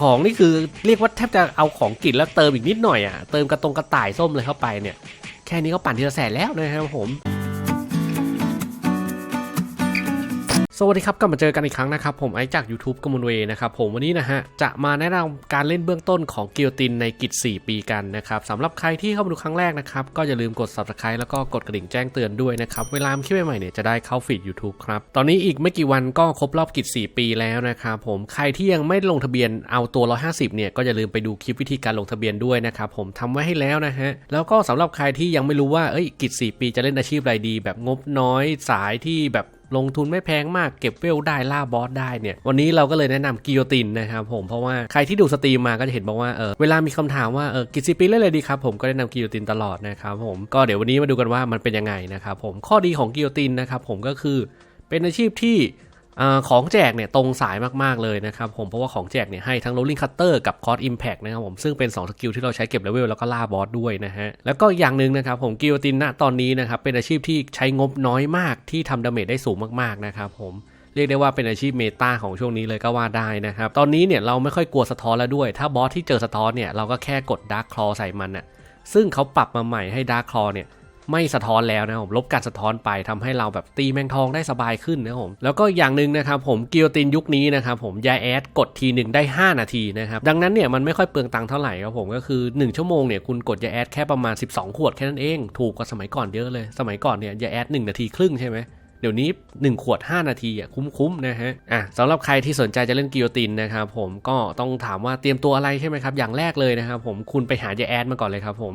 ของนี่คือเรียกว่าแทบจะเอาของกินแล้วเติมอีกนิดหน่อยอะเติมกระตรงกระต่ายส้มเลยเข้าไปเนี่ย แค่นี้ก็ปั่นทีละแสนแล้วนะครับผม สวัสดีครับกลับมาเจอกันอีกครั้งนะครับ ผมไอจาก YouTube กมลเวนะครับผมวันนี้นะฮะ จะมาแนะนำการเล่นเบื้องต้นของกิลตินในกิจ 4 ปีกันนะครับสำหรับใครที่เข้ามาดูครั้งแรกนะครับ ก็อย่าลืมกด Subscribe แล้วก็กดกระดิ่งแจ้งเตือนด้วยนะครับ เวลาคลิปใหม่ๆเนี่ยจะได้เข้าฟีด YouTube ครับ ตอนนี้อีกไม่กี่วันก็ครบรอบกิจ 4 ปีแล้วนะครับผมใครที่ยังไม่ลงทะเบียนเอาตัว 150 เนี่ยก็อย่าลืมไปดูคลิปวิธีการลงทะเบียนด้วยนะครับผมทำไว้ให้แล้วนะฮะแล้วก็สำหรับใครที่ยังไม่รู้ว่าเอ้ยกิจ 4 ปีจะเล่นอาชีพอะไรดี แบบงบน้อยสายที่แบบ ลงทุนไม่แพงมากเก็บเวลได้ล่าบอสได้เนี่ย วันนี้เราก็เลยแนะนำกิโยตินนะครับผมเพราะว่าใครที่ดูสตรีมมาก็จะเห็นบอกว่าเออเวลามีคำถามว่าเออกิซิปีเล่นอะไรดีครับผมก็แนะนำกิโยตินตลอดนะครับผมก็เดี๋ยววันนี้มาดูกันว่ามันเป็นยังไงนะครับผมข้อดีของกิโยตินนะครับผมก็คือเป็นอาชีพที่ อของแจกเนี่ยตรงสายมาก ๆ เลยนะครับผมเพราะว่าของแจกเนี่ยให้ทั้ง rolling cutter กับ cost impact นะครับผมซึ่งเป็น 2 สกิลที่เราใช้เก็บเลเวลแล้วก็ล่าบอสด้วยนะฮะ แล้วก็อีกอย่างหนึ่งนะครับผมกิโยตินณตอนนี้นะครับเป็นอาชีพที่ใช้งบน้อยมากที่ทำดาเมจได้สูงมาก ๆ นะครับผมเรียกได้ว่าเป็นอาชีพเมตาของช่วงนี้เลยก็ว่าได้นะครับ ตอนนี้เนี่ยเราไม่ค่อยกลัวสะท้อนแล้วด้วย ถ้าบอสที่เจอสะท้อนเนี่ยเราก็แค่กดดาร์คคลอใส่มันน่ะซึ่งเขาปรับมาใหม่ให้ดาร์คคลอเนี่ย ไม่สะท้อนแล้วนะครับผมลบการสะท้อนไปทำให้เราแบบตีแมงทองได้สบายขึ้นนะครับผมแล้วก็อย่างหนึ่งนะครับผมกิโยตินยุคนี้นะครับผมยาแอดกดทีหนึ่งได้ 5 นาทีนะครับดังนั้นเนี่ยมันไม่ค่อยเปลืองตังค์เท่าไหร่ครับผมก็คือ 1 ชั่วโมงเนี่ยคุณกดยาแอดแค่ประมาณ 12 ขวดแค่นั้นเองถูกกว่าสมัยก่อนเยอะเลย สมัยก่อนเนี่ยยาแอด1นาทีครึ่งใช่ไหมเดี๋ยวนี้ 1 ขวด 5 นาทีอะคุ้มๆนะฮะอะสำหรับใครที่สนใจจะเล่นกิโยตินนะครับผมก็ต้องถามว่าเตรียมตัวอะไรใช่ไหมครับอย่างแรกเลยนะครับผมคุณไปหายาแอดมาก่อนเลยครับผม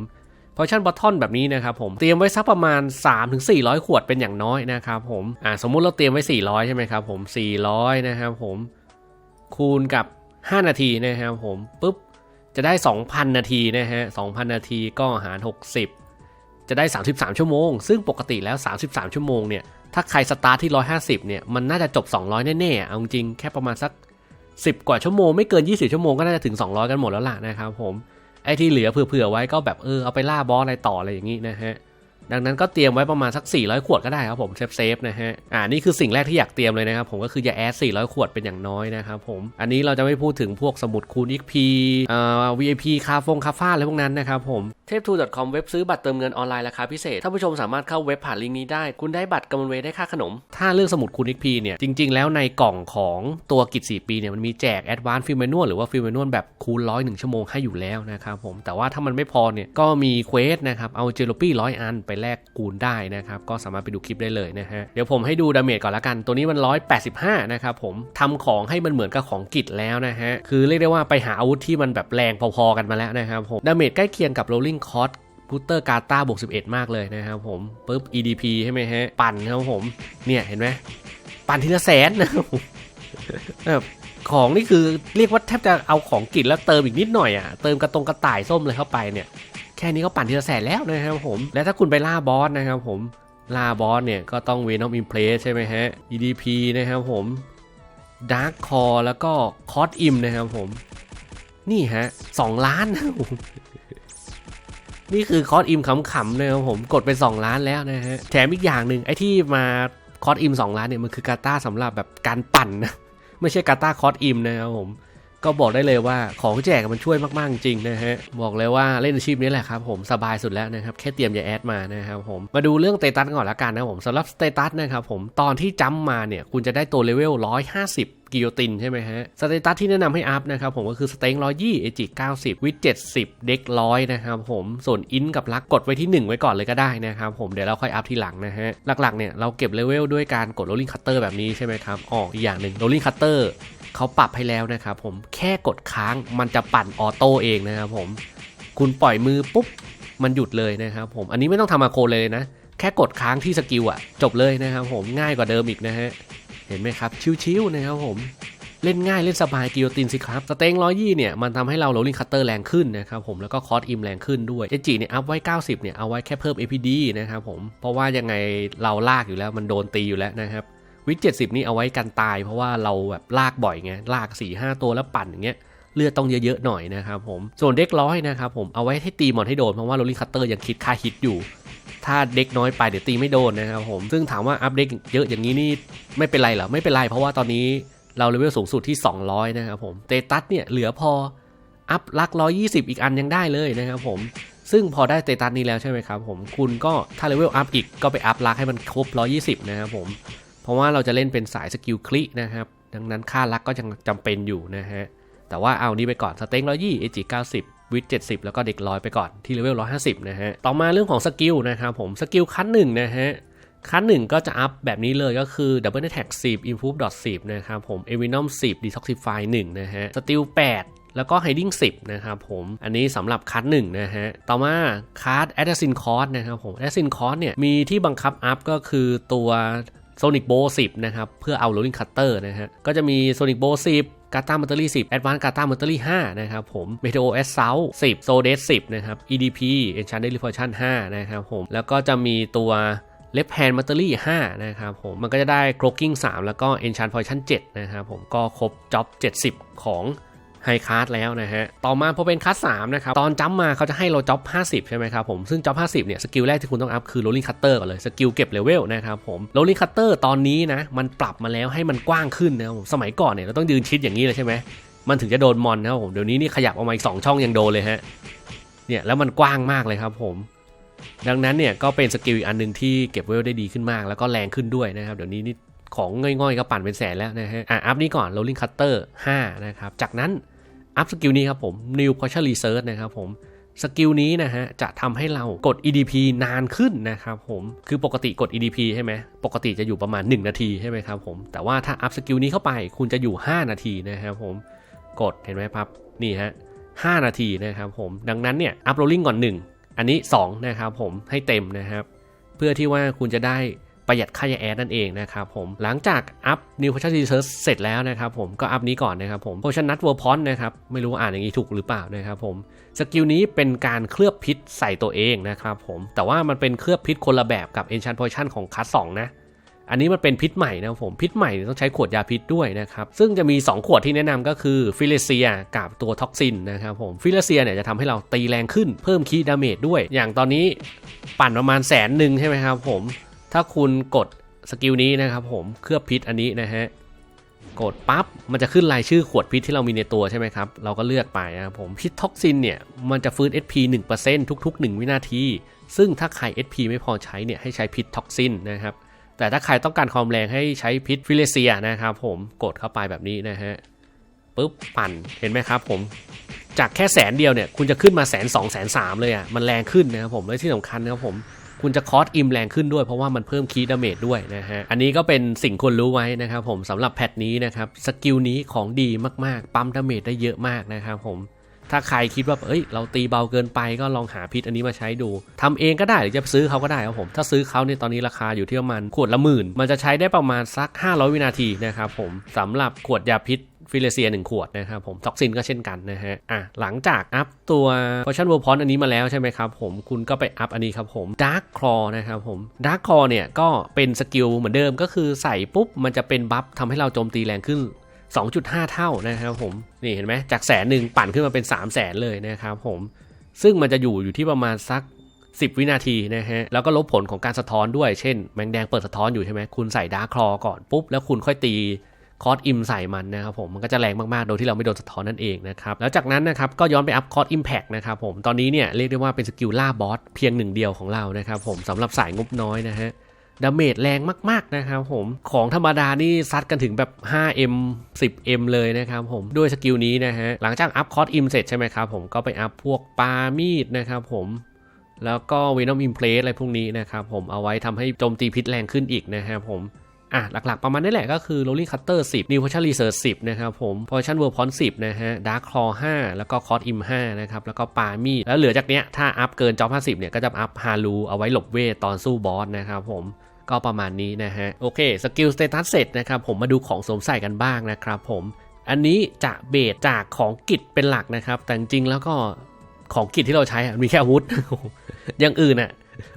พอชั่นบอททอนแบบนี้นะครับผมเตรียมไว้สักประมาณ 3-400 ขวดเป็นอย่างน้อยนะครับผมอะสมมุติเราเตรียมไว้ 400 ใช่ไหมครับผม 400 นะครับผมคูณกับ 5 นาทีนะครับผมปุ๊บจะได้ 2,000 นาทีนะฮะ 2,000 นาทีก็หาร 60 จะได้ 33 ชั่วโมง ซึ่งปกติแล้ว 33 ชั่วโมงเนี่ย ถ้าใครสตาร์ทที่ 150 เนี่ย มันน่าจะจบ 200 แน่ๆ เอาจริงแค่ประมาณสัก 10 กว่าชั่วโมง ไม่เกิน 20 ชั่วโมงก็น่าจะถึง 200 กันหมดแล้วล่ะนะครับผม ไอ้ที่เหลือเผื่อๆไว้ก็แบบเออเอาไปล่าบอสอะไรต่ออะไรอย่างนี้นะฮะ ดังนั้นก็เตรียมไว้ประมาณสัก 400 ขวดก็ได้ครับผมเซฟเซฟๆนะฮะอ่านี่คือสิ่งแรกที่อยากเตรียมเลยนะครับผมก็คืออย่าแอด400 ขวดเป็นอย่างน้อยนะครับผมอันนี้เราจะไม่พูดถึงพวกสมุดคูณ XP เอ่อ VIP คาฟงคาฟ้าอะไรพวกนั้นนะครับผมเทพทู .com เว็บซื้อบัตรเติมเงินออนไลน์ราคาพิเศษท่านผู้ชมสามารถเข้าเว็บผ่านลิงก์นี้ได้ คุณได้บัตรกำมลเวยได้ค่าขนม ถ้าเรื่องสมุดคูณ XP เนี่ยจริง ๆ แล้วในกล่องของตัวกิจ4ปีเนี่ยมันมีแจก Advanced f i l m Manual หรือว่า f i l m Manual แบบคูณร้อยหนึ่งชั่วโมงให้อยู่แล้วนะครับผมแต่ว่าถ้ามันไม่พอเนี่ยก็มีเควสนะครับเอาเจลปี้ร้อยอันไปแลกคูณได้นะครับ ก็สามารถไปดูคลิปได้เลยนะฮะ เดี๋ยวผมให้ดูดาเมจก่อนละกัน ตัวนี้มัน 185 นะครับผมทำของให้มันเหมือนกับของกิจแล้วนะฮะ คือเรียกได้ว่าไปหาอาวุธที่มันแบบแรงพอๆกันมาแล้วนะครับผม ดาเมจใกล้เคียงกับ rolling cost บูเตอร์กาตาบวก11 มากเลยนะครับผมปุ๊บ EDP ใช่ไหมฮะ ปั่นครับผม เนี่ยเห็นไหมปั่นทีละแสนนะครับของนี่คือเรียกว่าแทบจะเอาของกินแล้วเติมอีกนิดหน่อยอะเติมกระตรงกระต่ายส้มเลยเข้าไปเนี่ย ค่นี้ก็ปั่นทีละแสนแล้วนะครับผม และถ้าคุณไปล่าบอสนะครับผม ล่าบอสเนี่ยก็ต้องเวนอมอิมเพลสใช่ไหมฮะ EDP นะครับผมดาร์คคอแล้วก็คอสอิมนะครับผม นี่ฮะสองล้านนะผมนี่คือคอสอิมขำๆเลยครับผมกดไป 2 ล้านแล้วนะฮะแถมอีกอย่างหนึ่งไอ้ที่มาคอสอิม2ล้านเนี่ยมันคือกาตาสำหรับแบบการปั่นนะไม่ใช่กาตาคอสอิมนะครับผม ก็บอกได้เลยว่าของแจกมันช่วยมากๆจริงนะฮะบอกเลยว่าเล่นอาชีพนี้แหละครับผมสบายสุดแล้วนะครับแค่เตรียมยาแอดมานะครับผมมาดูเรื่องสเตตัสก่อนละกันนะผมสำหรับสเตตัสนะครับผมตอนที่จัมมาเนี่ยคุณจะได้ตัวเลเวล 150กิโยตินใช่ไหมฮะ สเตตัสที่แนะนำให้อัพนะครับผมก็คือสเต็งร้อยยี่เอจิเก้าสิบวิดเจ็ดสิบเด็กร้อยนะครับผมส่วนอินกับลักกดไว้ที่ 1 ไว้ก่อนเลยก็ได้นะครับผมเดี๋ยวเราค่อยอัพทีหลังนะฮะ หลักๆเนี่ยเราเก็บเลเวลด้วยการกด rolling cutter แบบนี้ใช่ไหมครับอ๋ออีกอย่างหนึ่ง rolling cutter เขาปรับให้แล้วนะครับผมแค่กดค้างมันจะปั่นออโต้เองนะครับผม คุณปล่อยมือปุ๊บมันหยุดเลยนะครับผมอันนี้ไม่ต้องทำมาโคเลยนะ แค่กดค้างที่สกิลอะจบเลยนะครับผมง่ายกว่าเดิมอีกนะฮะเห็นไหมครับชิวๆนะครับผมเล่นง่ายเล่นสบายกิโยตินสิครับ สเต็งร้อยยี่เนี่ย มันทำให้เราโรลลิงคัตเตอร์แรงขึ้นนะครับผมแล้วก็คอร์สอิมแรงขึ้นด้วยเอจิเนี่ย อัพไว้ 90 เนี่ย เอาไว้แค่เพิ่ม APD นะครับผม เพราะว่ายังไงเราลากอยู่แล้วมันโดนตีอยู่แล้วนะครับ วิกเจ็ดสิบนี่เอาไว้กันตาย เพราะว่าเราแบบลากบ่อยไงลาก4ี่ห้าตัวแล้วปั่นอย่างเงี้ยเลือดต้องเยอะๆหน่อยนะครับผมส่วนเด็กร้อยนะครับผมเอาไว้ให้ตีมอนให้โดนเพราะว่าโรลลิงคัตเตอร์ยังคิดค่าฮิตอยู่ ถ้าเด็กน้อยไปเดี๋ยวตีไม่โดนนะครับผมซึ่งถามว่าอัพเด็กเยอะอย่างนี้นี่ไม่เป็นไรเหรอไม่เป็นไรเพราะว่าตอนนี้เราเลเวลสูงสุดที่ 200 นะครับผมเตตัสเนี่ยเหลือพออัพลักร้อยยี่สิบอีกอันยังได้เลยนะครับผมซึ่งพอได้เตตัสนี้แล้วใช่ไหมครับผมคุณก็ถ้าเลเวลอัพอีกก็ไปอัพลักให้มันครบ 120 นะครับผม เพราะว่าเราจะเล่นเป็นสายสกิลคลินะครับ ดังนั้นค่าลักก็ยังจำเป็นอยู่นะฮะ แต่ว่าเอานี้ไปก่อนสเต็งร้อยยี่เอจิเก้าสิบวิทเจ็ดสิบแล้วก็เด็กร้อยไปก่อนที่เลเวลร้อยห้าสิบนะฮะ ต่อมาเรื่องของสกิลนะครับผมสกิลคันหนึ่งนะฮะคันหนึ่งก็จะอัพแบบนี้เลยก็คือ Double Attack 10 Improve 10 นะครับผม Envenom 10 Detoxify 1 นะฮะ Steel 8 แล้วก็ Hiding 10 นะครับผม อันนี้สำหรับคัสหนึ่งนะฮะ ต่อมาคัส Assassin Cost นะครับผม Assassin Cost เนี่ยมีที่บังคับอัพก็คือตัว Sonic Bowl 10 นะครับ เพื่อเอา Rolling Cutter นะฮะ ก็จะมี Sonic Bowl 10กาตามัตเตอรี่10 Advanced กาตามัตเตอรี่5นะครับผมเมโทร S South 10 s o d e s 10 นะครับ EDP Enchanted Reflection 5 นะครับผม แล้วก็จะมีตัวเล็บแฮนด์มัตเตอรี่5นะครับผม มันก็จะได้ Cloaking 3 แล้วก็ Enchant Poison 7 นะครับผม ก็ครบจ็อบ70 ของ ไฮคาร์ดแล้วนะฮะ ต่อมาพอเป็นคัส3นะครับ ตอนจัมมาเขาจะให้เราจ็อบ 50 ใช่ไหมครับผม ซึ่งจ็อบ50 เนี่ย สกิลแรกที่คุณต้องอัพคือ Rolling Cutter ก่อนเลย สกิลเก็บเลเวลนะครับผม Rolling Cutter ตอนนี้นะ มันปรับมาแล้วให้มันกว้างขึ้นนะผมสมัยก่อนเนี่ยเราต้องยืนชิดอย่างนี้เลยใช่ไหมมันถึงจะโดนมอนนะครับผม เดี๋ยวนี้นี่ขยับออกมาอีก2ช่องยังโดนเลยฮะ เนี่ยแล้วมันกว้างมากเลยครับผมดังนั้นเนี่ยก็เป็นสกิลอีกอันหนึ่งที่เก็บเวลได้ดีขึ้นมาก แล้วก็แรงขึ้นด้วยนะครับ เดี๋ยวนี้นี่ของง่อยๆ ก็ปั่นเป็นแสนแล้วนะฮะอะอัพนี้ก่อน rolling cutter 5 นะครับ จากนั้น อัพสกิลนี้ครับผม new partial research นะครับผมสกิลนี้นะฮะจะทำให้เรากด EDP นานขึ้นนะครับผมคือปกติกด EDP ใช่ไหมปกติจะอยู่ประมาณ 1 นาทีใช่ไหมครับผมแต่ว่าถ้าอัพสกิลนี้เข้าไปคุณจะอยู่ 5 นาทีนะครับผมกดเห็นไหมครับนี่ฮะ5นาทีนะครับผมดังนั้นเนี่ยอัพโรลลิ่งก่อน 1 อันนี้ 2 นะครับผมให้เต็มนะครับ เพื่อที่ว่าคุณจะได้ ประหยัดค่ายาแอดนั่นเองนะครับผมหลังจากอัพ New Potion Research เสร็จแล้วนะครับผมก็อัพนี้ก่อนนะครับผม Potion Nut World Pond นะครับไม่รู้อ่านอย่างนี้ถูกหรือเปล่านะครับผมสกิลนี้เป็นการเคลือบพิษใส่ตัวเองนะครับผมแต่ว่ามันเป็นเคลือบพิษคนละแบบกับ Enchant Potion ของคัส2นะอันนี้มันเป็นพิษใหม่นะครับผมพิษใหม่ต้องใช้ขวดยาพิษด้วยนะครับซึ่งจะมี 2 ขวดที่แนะนำก็คือฟิเลเซียกับตัวท็อกซินนะครับผมฟิเลเซียเนี่ยจะทำให้เราตีแรงขึ้นเพิ่มคีดาเมจด้วย อย่างตอนนี้ปั่นประมาณแสนหนึ่งใช่ไหมครับผม ถ้าคุณกดสกิลนี้นะครับผมเคลือบพิษอันนี้นะฮะกดปั๊บมันจะขึ้นรายชื่อขวดพิษที่เรามีในตัวใช่ไหมครับ เราก็เลือกไปนะครับผมพิษท็อกซินเนี่ย มันจะฟื้น SP 1%ทุก ๆ 1 วินาที ซึ่งถ้าใคร SP ไม่พอใช้เนี่ยให้ใช้พิษท็อกซินนะครับ แต่ถ้าใครต้องการความแรงให้ใช้พิษฟิเลเซียนะครับผมกดเข้าไปแบบนี้นะฮะปุ๊บปั่นเห็นไหมครับผมจากแค่แสนเดียวเนี่ยคุณจะขึ้นมาแสนสองแสนสามเลยอะมันแรงขึ้นนะครับผมและที่สำคัญนะครับผม คุณจะคอสอิมแรงขึ้นด้วยเพราะว่ามันเพิ่มคีดาเมจด้วยนะฮะ อันนี้ก็เป็นสิ่งควรรู้ไว้นะครับผมสำหรับแพทนี้นะครับ สกิลนี้ของดีมากๆ ปั๊มดาเมจได้เยอะมากนะครับผมถ้าใครคิดว่า เอ้ย เราตีเบาเกินไปก็ลองหาพิษอันนี้มาใช้ดูทำเองก็ได้หรือจะซื้อเขาก็ได้ครับผม ถ้าซื้อเขาเนี่ยตอนนี้ราคาอยู่ที่ประมาณขวดละหมื่น มันจะใช้ได้ประมาณสัก 500 วินาทีนะครับผมสำหรับขวดยาพิษ ฟิเลเซีย 1 ขวดนะครับผมท็อกซินก็เช่นกันนะฮะอะหลังจากอัพตัว Potion World Pond อันนี้มาแล้วใช่ไหมครับผมคุณก็ไปอัพอันนี้ครับผม Dark Claw นะครับผม Dark Claw เนี่ยก็เป็นสกิลเหมือนเดิมก็คือใส่ปุ๊บมันจะเป็นบัฟทำให้เราโจมตีแรงขึ้น2.5 เท่านะครับผมนี่เห็นไหมจากแสนหนึ่งปั่นขึ้นมาเป็น 3 0 0แสนเลยนะครับผมซึ่งมันจะอยู่อยู่ที่ประมาณสัก 10 วินาทีนะฮะแล้วก็ลบผลของการสะท้อนด้วยเช่น แมงแดงเปิดสะท้อนอยู่ใช่ไหมคุณใส่ดาร์คคลอก่อนปุ๊บแล้วคุณค่อยตี คอร์สอิมใส่มันนะครับผมมันก็จะแรงมากๆ โดยที่เราไม่โดนสะท้อนนั่นเองนะครับแล้วจากนั้นนะครับก็ย้อนไปอัพคอร์สอิมแพกนะครับผมตอนนี้เนี่ยเรียกได้ว่าเป็นสกิลล่าบอสเพียงหนึ่งเดียวของเรานะครับผมสำหรับสายงบน้อยนะฮะดาเมจแรงมาก ๆ นะครับผมของธรรมดานี่ซัดกันถึงแบบ 5M 10M เลยนะครับผมด้วยสกิลนี้นะฮะหลังจากอัพคอร์สอิมเสร็จใช่ไหมครับผมก็ไปอัพพวกปามีดนะครับผมแล้วก็เวนอมอิมเพลสอะไรพวกนี้นะครับผมเอาไว้ทำให้โจมตีพิษแรงขึ้นอีกนะครับผม อะหลักๆ ประมาณนี้แหละก็คือ Rolling Cutter 10 New Potion Research 10 นะครับผม Potion World Pond 10 นะฮะ Dark Claw 5 แล้วก็ Cot Im 5 นะครับ แล้วก็ปามีแล้วเหลือจากเนี้ยถ้าอัพเกินจอ50 เนี่ย ก็จะอัพฮารูเอาไว้หลบเวทตอนสู้บอสนะครับผมก็ประมาณนี้นะฮะ โอเคสกิลสเตตัสเสร็จนะครับผมมาดูของสวมใส่กันบ้างนะครับผมอันนี้จะเบสจากของกิจเป็นหลักนะครับ แต่จริงแล้วก็ของกิจที่เราใช้มีแค่อาวุธอย่างอื่นอะ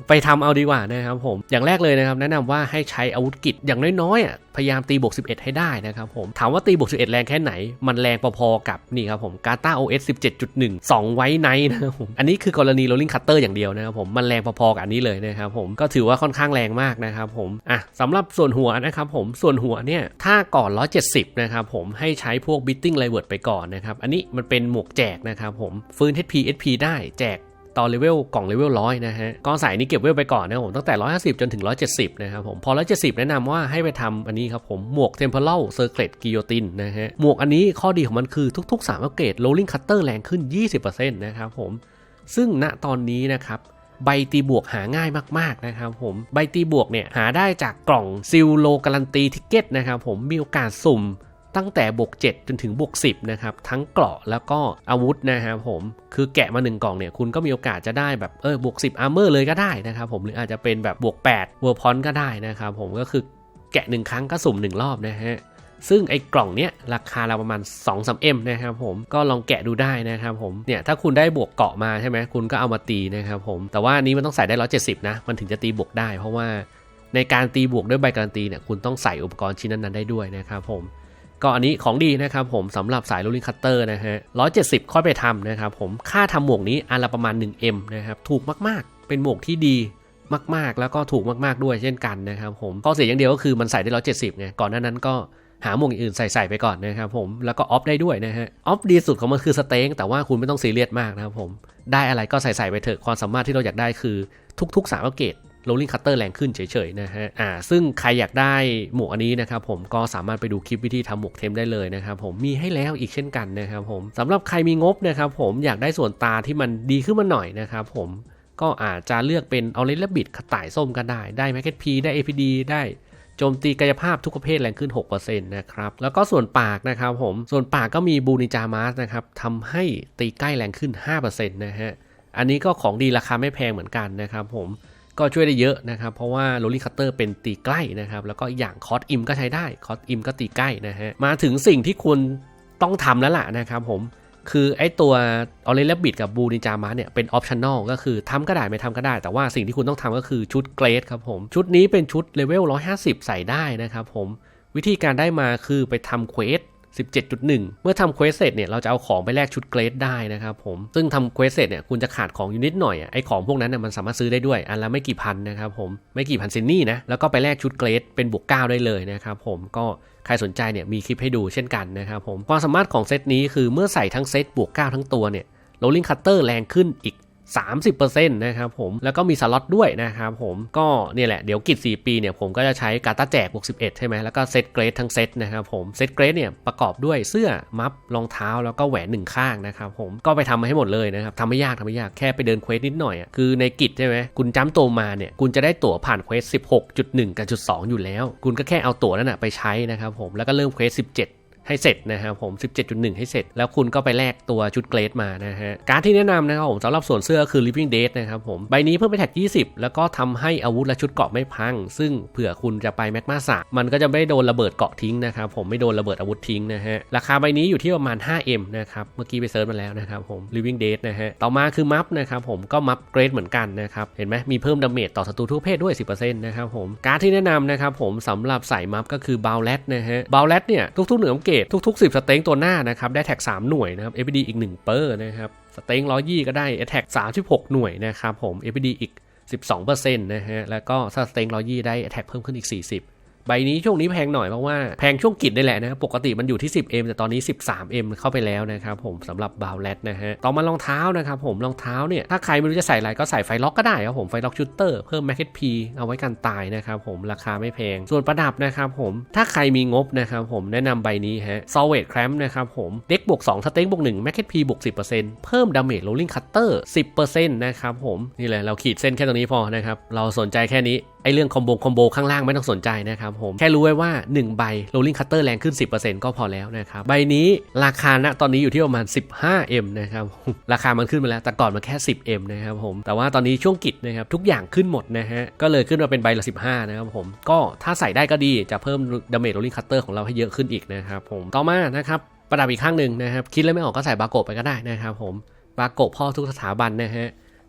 ไปทำเอาดีกว่านะครับผมอย่างแรกเลยนะครับแนะนำว่าให้ใช้อาวุธกิจอย่างน้อยๆอะพยายามตีบวก 11 ให้ได้นะครับผมถามว่าตีบวก 11 แรงแค่ไหน มันแรงพอๆกับนี่ครับผมกาตา OS 17.1 2 ไว้ไนนะครับผมอันนี้คือกรณี rolling cutter อย่างเดียวนะครับผมมันแรงพอๆกับอันนี้เลยนะครับผมก็ถือว่าค่อนข้างแรงมากนะครับผมอะสำหรับส่วนหัวนะครับผมส่วนหัวเนี่ยถ้าก่อน 170 นะครับผมให้ใช้พวก beating r i v e r ไปก่อนนะครับอันนี้มันเป็นหมวกแจกนะครับผมฟื้น HP SP ได้แจก ตอนเลเวลกล่องเลเวลร้อยนะฮะก็ใส่นี้เก็บเวลไปก่อนนะครับผมตั้งแต่ 150 จนถึง 170 นะครับผม พอ 170 แนะนำว่าให้ไปทำอันนี้ครับผม หมวก Temporal Circlet Guillotine นะฮะ หมวกอันนี้ข้อดีของมันคือทุก ๆ 3อัปเกรด Rolling Cutter แรงขึ้น 20%นะครับผม ซึ่งณตอนนี้นะครับใบตีบวกหาง่ายมาก ๆ นะครับผม ใบตีบวกเนี่ยหาได้จากกล่องซิลโลการันตีทิกเก็ตนะครับผมมีโอกาสสุ่ม ตั้งแต่บวก7จนถึงบวก10นะครับทั้งเกราะแล้วก็อาวุธนะครับผมคือแกะมา 1 กล่องเนี่ยคุณก็มีโอกาสจะได้แบบเออบวก10อาร์เมอร์เลยก็ได้นะครับผมหรืออาจจะเป็นแบบบวก8เวอร์พอนก็ได้นะครับผมก็คือแกะ 1 ครั้งก็สุ่ม 1 รอบนะฮะซึ่งไอ้กล่องเนี้ยราคาเราประมาณ 2-3M นะครับผมก็ลองแกะดูได้นะครับผมเนี่ยถ้าคุณได้บวกเกาะมาใช่ไหมคุณก็เอามาตีนะครับผมแต่ว่านนี้มันต้องใส่ได้ 170 นะ มันถึงจะตีบวกได้ เพราะว่าในการตีบวกด้วยใบการันตีเนี่ยคุณต้องใส่อุปกรณ์ชิ้นนั้นๆได้ด้วยนะครับผม ก็อันนี้ของดีนะครับผมสำหรับสาย rolling cutter นะฮะ170ค่อยไปทำนะครับผมค่าทำหมวกนี้อันละประมาณ 1M นะครับถูกมากๆ เป็นหมวกที่ดีมากๆ แล้วก็ถูกมากๆด้วยเช่นกันนะครับผมข้อเสียอย่างเดียวก็คือมันใส่ได้170ไงก่อนหน้านั้นก็หาหมวกอื่นใส่ๆไปก่อนนะครับผมแล้วก็ออฟได้ด้วยนะฮะออฟดีสุดของมันคือสเต็งแต่ว่าคุณไม่ต้องซีเรียสมากนะครับผมได้อะไรก็ใส่ๆไปเถอะความสามารถที่เราอยากได้คือทุกๆ3อัปเกรด rolling cutter แรงขึ้นเฉยๆนะฮะอ่าซึ่งใครอยากได้หมวกอันนี้นะครับผมก็สามารถไปดูคลิปวิธีทำหมวกเทมได้เลยนะครับผมมีให้แล้วอีกเช่นกันนะครับผมสำหรับใครมีงบนะครับผมอยากได้ส่วนตาที่มันดีขึ้นมาหน่อยนะครับผมก็อาจจะเลือกเป็นเอาเลนและบิดกระต่ายส้มก็ได้ ได้แมกเก็ตพีได้ APD ได้โจมตีกายภาพทุกประเภทแรงขึ้น 6%นะครับ แล้วก็ส่วนปากนะครับผม ส่วนปากก็มีบูนิจามาสนะครับทำให้ตีใกล้แรงขึ้น 5%นะฮะ อันนี้ก็ของดีราคาไม่แพงเหมือนกันนะครับผม ก็ช่วยได้เยอะนะครับ เพราะว่าโรลลิ่งคัตเตอร์เป็นตีใกล้นะครับ แล้วก็อย่างคอร์สอิมก็ใช้ได้คอร์สอิมก็ตีใกล้นะฮะ มาถึงสิ่งที่คุณต้องทำแล้วล่ะนะครับผมคือไอ้ตัวออเรน b บิดกับบูนิจามาเนี่ยเป็นออปชั่น a ลก็คือทำก็ได้ไม่ทำก็ได้ แต่ว่าสิ่งที่คุณต้องทำก็คือชุดเกรดครับผม ชุดนี้เป็นชุดเลเวล150 ใส่ได้นะครับผม วิธีการได้มาคือไปทำเควส 17.1 เมื่อทำเควสเสร็จเนี่ยเราจะเอาของไปแลกชุดเกรดได้นะครับผมซึ่งทำเควสเสร็จเนี่ยคุณจะขาดของอยู่นิดหน่อยอะไอของพวกนั้นน่ยมันสามารถซื้อได้ด้วย อันละไม่กี่พันนะครับผมไม่กี่พันซินนี่นะแล้วก็ไปแลกชุดเกรดเป็นบวก 9 ได้เลยนะครับผมก็ใครสนใจเนี่ยมีคลิปให้ดูเช่นกันนะครับผมความสามารถของเซตนี้คือเมื่อใส่ทั้งเซตบวก 9 ทั้งตัวเนี่ย rolling cutter แรงขึ้นอีก 30%นะครับผม แล้วก็มีสล็อตด้วยนะครับผม ก็เนี่ยแหละ เดี๋ยวกิจ 4 ปีเนี่ยผมก็จะใช้การ์ตาแจกบวก11 ใช่ไหม แล้วก็เซตเกรดทั้งเซตนะครับผม เซตเกรดเนี่ยประกอบด้วยเสื้อ มัฟ รองเท้า แล้วก็แหวนหนึ่งข้างนะครับผม ก็ไปทำมาให้หมดเลยนะครับทำไม่ยากทำไม่ยาก แค่ไปเดินเควสนิดหน่อยอะ คือในกิจใช่ไหม คุณจ้ำโตวมาเนี่ย คุณจะได้ตั๋วผ่านเควส 16.1 กับจุด2อยู่แล้ว คุณก็แค่เอาตั๋วนั้นนะไปใช้นะครับผม แล้วก็เริ่มเควส17 ให้เสร็จนะครับผม 17.1 ให้เสร็จ แล้วคุณก็ไปแลกตัวชุดเกรดมานะฮะ การที่แนะนำนะครับผมสำหรับส่วนเสื้อคือ Living Dead นะครับผม ใบนี้เพิ่มไปแท็ก 20 แล้วก็ทำให้อาวุธและชุดเกาะไม่พัง ซึ่งเผื่อคุณจะไปแมกมาสามันก็จะไม่โดนระเบิดเกาะทิ้งนะครับผมไม่โดนระเบิดอาวุธทิ้งนะฮะ ราคาใบนี้อยู่ที่ประมาณ 5M นะครับ เมื่อกี้ไปเซิร์ชมาแล้วนะครับผม Living Dead นะฮะ ต่อมาคือมัฟนะครับผมก็มัฟเกรดเหมือนกันนะครับ เห็นไหมมีเพิ่มดาเมจต่อศัตรูทุกเพศด้วย 10%นะครับผมการที่แนะนำนะครับผมสำหรับใส่มัฟก็คือบาวเลตนะฮะบาวเลตเนี่ยทุกๆหนึ่งอัปเกรดทุกๆ 10 สเต็งตัวหน้านะครับได้แท็ก 3 หน่วยนะครับ FPD อีก 1 เปอร์นะครับสเต็งร้อยยี่ก็ได้แท็ก 36 หน่วยนะครับผม FPD อีก 12%นะฮะแล้วก็สเต็งร้อยยี่ได้แท็กเพิ่มขึ้นอีก 40 ใบนี้ช่วงนี้แพงหน่อยเพราะว่าแพงช่วงกิจได้แหละนะครับปกติมันอยู่ที่ 10M แต่ตอนนี้ 13M เข้าไปแล้วนะครับผมสำหรับบาวเลตนะฮะต่อมารองเท้านะครับผมรองเท้าเนี่ยถ้าใครไม่รู้จะใส่อะไรก็ใส่ไฟล็อกก็ได้ครับผมไฟล็อกชูเตอร์เพิ่มแม็กเก็ตพีเอาไว้กันตายนะครับผมราคาไม่แพง ส่วนประดับนะครับผมถ้าใครมีงบนะครับผมแนะนำใบนี้ฮะซอเวตแครมนะครับผมเด็กบวก2สเต็งบวก1แม็กเก็ตพีบวก10%เพิ่มดาเมจโรลลิ่งคัตเตอร์10%นะครับผมนี่แหละเราขีดเส้นแค่ตรงนี้พอนะครับเราสนใจแค่นี้ไอเรื่องคอมโบคอมโบข้างล่างไม่ต้องสนใจนะครับผม แค่รู้ไว้ว่า 1 ใบ rolling cutter แรงขึ้น 10%ก็พอแล้วนะครับ ใบนี้ราคาณตอนนี้อยู่ที่ประมาณ 15M นะครับ ราคามันขึ้นมาแล้ว แต่ก่อนมันแค่ 10M นะครับผม แต่ว่าตอนนี้ช่วงกิจนะครับทุกอย่างขึ้นหมดนะฮะ ก็เลยขึ้นมาเป็นใบละ 15 นะครับผม ก็ถ้าใส่ได้ก็ดีจะเพิ่ม damage rolling cutter ของเราให้เยอะขึ้นอีกนะครับผม ต่อมานะครับประดับอีกข้างหนึ่งนะครับ คิดแล้วไม่ออกก็ใส่บาโกะไปก็ได้นะครับผม บาโกะพ่อทุกสถาบันนะฮะ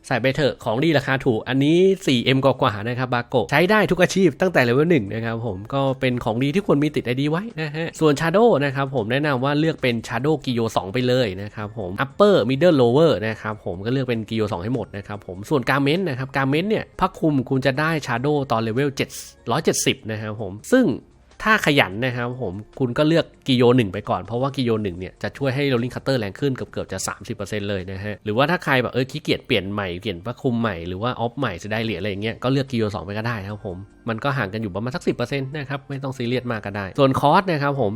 ใส่ไปเถอะของดีราคาถูก อันนี้ 4M กว่าๆนะครับบาโกใช้ได้ทุกอาชีพตั้งแต่เลเวลหนึ่งนะครับผมก็เป็นของดีที่ควรมีติดไอดีไว้นะฮะส่วน Shadow นะครับผมแนะนำว่าเลือกเป็น Shadow g i o 2ไปเลยนะครับผม Upper Middle Lower นะครับผมก็เลือกเป็น g i o 2ให้หมดนะครับผมส่วน Garment นะครับ Garment เนี่ยพักคุมคุณจะได้ Shadow ตอนเลเวล7 170 นะครับผมซึ่ง ถ้าขยันนะครับผมคุณก็เลือกกิโยหนึ่งไปก่อน เพราะว่ากิโยหนึ่งเนี่ยจะช่วยให้โรลลิ่งคัตเตอร์แรงขึ้นเกือบเกือบจะ 30%เลยนะฮะ หรือว่าถ้าใครแบบเออขี้เกียจเปลี่ยนใหม่เปลี่ยนพระคุมใหม่หรือว่าออฟใหม่จะได้เหรียญอะไรอย่างเงี้ยก็เลือกกิโย2ไปก็ได้ครับผมมันก็ห่างกันอยู่ประมาณสัก10%นะครับไม่ต้องซีเรียสมากก็ได้ ส่วนคอร์สนะครับผม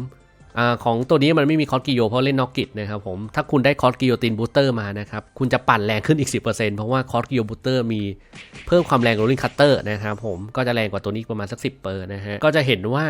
อของตัวนี้มันไม่มีคอร์สกิโยเพราะเล่นน็อกกิตนะครับผม ถ้าคุณได้คอร์สกิโยตินบูสเตอร์มานะครับ คุณจะปั่นแรงขึ้นอีก 10%เพราะว่าคอร์สกิโยบูสเตอร์มีเพิ่มความแรงโรลลิ่งคัตเตอร์นะครับผม ก็จะแรงกว่าตัวนี้ประมาณสัก 10เปอร์นะฮะ ก็จะเห็นว่า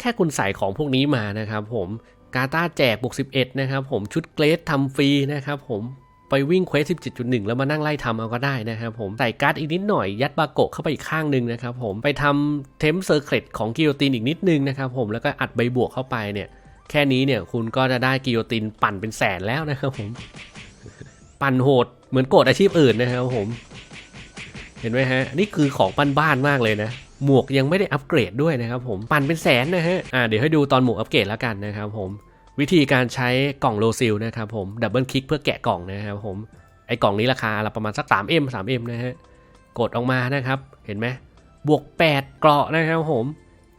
แค่คุณใส่ของพวกนี้มานะครับผมกาตาแจกบวก11 นะครับผม ชุดเกรดทำฟรีนะครับผมไปวิ่งเควส 17.1 แล้วมานั่งไล่ทำเอาก็ได้นะครับผม ใส่การ์ดอีกนิดหน่อย ยัดบาโกะเข้าไปอีกข้างหนึ่งนะครับผม ไปทำเทมเซอร์เครตของกิโยตินอีกนิดนึงนะครับผม แล้วก็อัดใบบวกเข้าไปเนี่ย แค่นี้เนี่ยคุณก็จะได้กิโยตินปั่นเป็นแสนแล้วนะครับผม ปั่นโหดเหมือนโกดอาชีพอื่นนะครับผม เห็นไหมฮะ นี่คือของปั่นบ้านมากเลยนะ หมวกยังไม่ได้อัปเกรดด้วยนะครับผม ปั่นเป็นแสนนะฮะ อ่าเดี๋ยวให้ดูตอนหมวกอัปเกรดแล้วกันนะครับผม วิธีการใช้กล่องโลซิลนะครับผม ดับเบิลคลิกเพื่อแกะกล่องนะครับผม ไอ้กล่องนี้ราคาละประมาณสัก 3M 3M นะฮะ กดออกมานะครับ เห็นไหมบวก 8 เกราะนะครับผม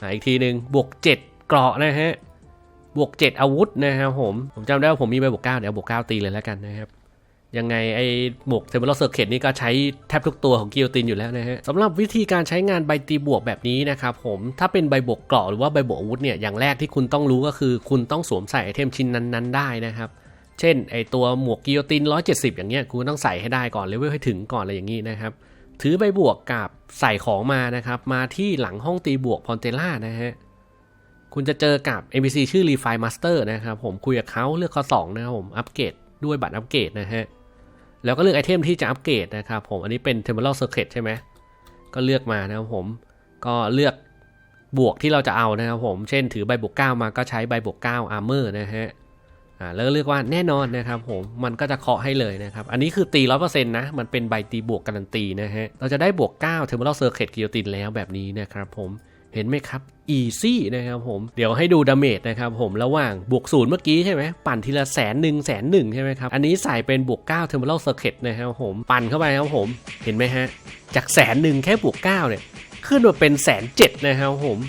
อ่าอีกทีหนึ่งบวก 7 เกราะนะฮะ บวก 7 อาวุธนะครับผม ผมจำได้ว่าผมมีใบบวก9เดี๋ยวบวก 9 ตีเลยแล้วกันนะครับยังไงไอ้หมวกเทมเบอร์เซอร์เคตนี่ก็ใช้แทบทุกตัวของกิโยตินอยู่แล้วนะฮะสำหรับวิธีการใช้งานใบตีบวกแบบนี้นะครับผมถ้าเป็นใบบวกเกราะหรือว่าใบบวกอาวุธเนี่ยอย่างแรกที่คุณต้องรู้ก็คือ คุณต้องสวมใส่ไอเทมชิ้นนั้นๆ ได้นะครับเช่นไอตัวหมวกกิโยติน 170 อย่างเงี้ยคุณต้องใส่ให้ได้ก่อนเลเวลให้ถึงก่อนอะไรอย่างงี้นะครับถือใบบวกกับใส่ของมานะครับมาที่หลังห้องตีบวกพอนเตล่านะฮะ คุณจะเจอกับ NPC ชื่อ Refine Master นะครับผมคุยกับเขาเลือกข้อ2นะครับผมอัปเกรดด้วยบัตรอัปเกรดนะฮะแล้วก็เลือกไอเทมที่จะอัปเกรดนะครับผมอันนี้เป็น Temporal Circuit ใช่ไหมก็เลือกมานะครับผมก็เลือกบวกที่เราจะเอานะครับผม เช่นถือใบบวก 9 มาก็ใช้ใบบวก 9 Armor นะฮะอ่าแล้วเลือกว่าแน่นอนนะครับผมมันก็จะเคาะให้เลยนะครับ อันนี้คือตี100%นะ มันเป็นใบตีบวกการันตีนะฮะ เราจะได้บวก9 Temporal Circuit กิโยตินแล้วแบบนี้นะครับผม เห็นไหมครับ easy นะครับผมเดี๋ยวให้ดูดาเมจนะครับผมระหว่างบวกศูนย์เมื่อกี้ใช่ไหมปั่นทีละแสนหนึ่งแสนหนึ่งใช่ไหมครับ อันนี้ใส่เป็นบวก9 Terminal Circuit นะครับผมปั่นเข้าไปครับผมเห็นไหมฮะ จากแสนหนึ่งแค่บวก9เนี่ย ขึ้นมาเป็นแสนเจ็ดนะครับผม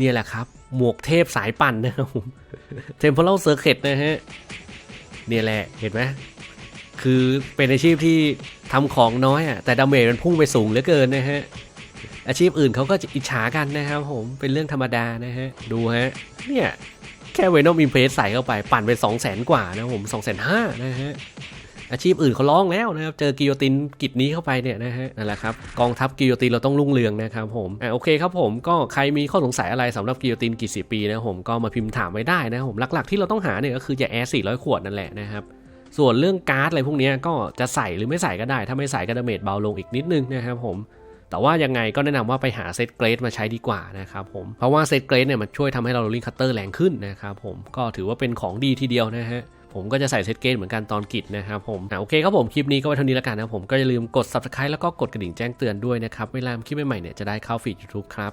นี่แหละครับ หมวกเทพสายปั่นนะครับผม Temporal Circuit นะฮะนี่แหละเห็นไหมคือเป็นอาชีพที่ทำของน้อยอะแต่ดาเมจมันพุ่งไปสูงเหลือเกินนะฮะ อาชีพอื่นเขาก็จะอิจฉากันนะครับผมเป็นเรื่องธรรมดานะฮะ ดูฮะ เนี่ยแค่เวนอมอิมเพรสใส่เข้าไป ปั่นไป 2 0 0แสนกว่านะผม2 5 0 0 0นะฮะ อาชีพอื่นเขาร้องแล้วนะครับ เจอกิโยตินกิจนี้เข้าไปเนี่ยนะฮะ นั่นแหละครับ กองทัพกิโยตินเราต้องรุ่งเรืองนะครับผม อะโอเคครับผมก็ใครมีข้อสงสัยอะไรสำหรับกิโยตินกี่สิบปีนะครับผมก็มาพิมพ์ถามไว้ได้นะครับผมหลักๆที่เราต้องหาเนี่ยก็คือจะแอร์400 ขวดนั่นแหละนะครับส่วนเรื่องการ์ดอะไรพวกนี้ก็จะใส่หรือไม่ใส่ก็ได้ ถ้าไม่ใส่ก็ดาเมจเบาลงอีกนิดนึงนะครับผม แต่ว่ายังไงก็แนะนำว่าไปหาเซตเกรดมาใช้ดีกว่านะครับผม เพราะว่าเซตเกรดเนี่ยมันช่วยทำให้เราโรลลิ่งคัตเตอร์แรงขึ้นนะครับผม ก็ถือว่าเป็นของดีทีเดียวนะฮะผมก็จะใส่เซตเกรดเหมือนกันตอนกิจนะครับผมโอเคครับผมคลิปนี้ก็ไว้เท่านี้แล้วกันนะครับผมก็อย่าลืมกด subscribe แล้วก็กดกระดิ่งแจ้งเตือนด้วยนะครับ เวลาคลิปใหม่ๆเนี่ยจะได้เข้าฟีด YouTube ครับ